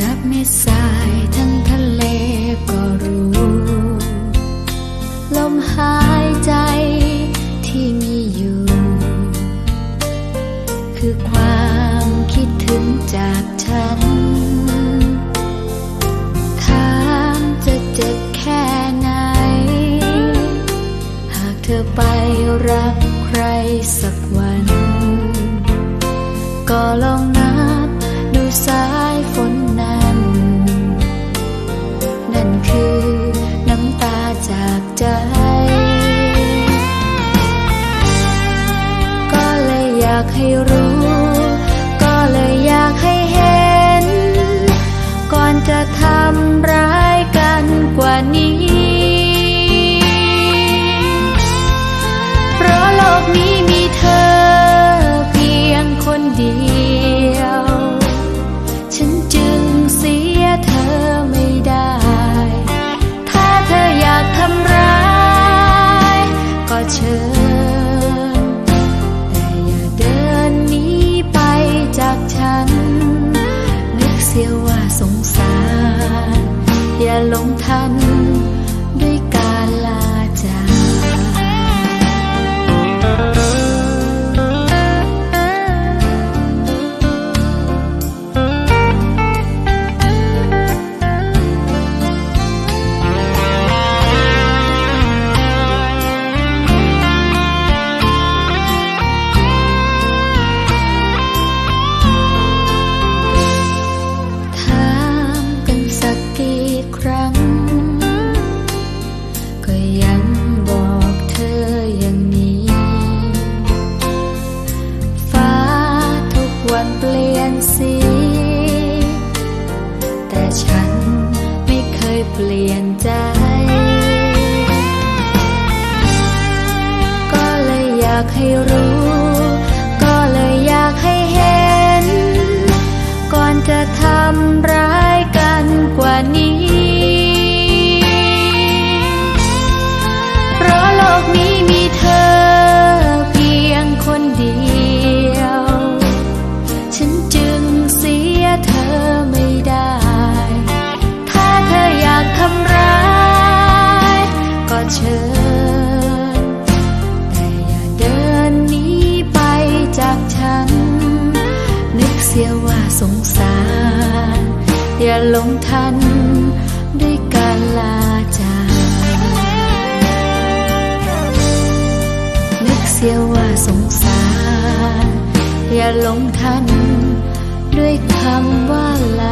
นับเม็ดายทั้งทะเลก็รู้ ลมหายใจที่มีอยู่ คือความคิดถึงจากฉันถามจะเจ็บแค่ไหน หากเธอไปรักใครสักวัน ก็ลองากให้รู้ 龙潭。 ยังบอกเธออย่างนี้ ฟ้าทุกวันเปลี่ยนสี แต่ฉันไม่เคยเปลี่ยนใจ ก็เลยอยากให้รู้ เสียว่าสงสาร อย่าลงทันด้วยการลาจากนึกเสียว่าสงสาร อย่าลงทันด้วยคำว่าลา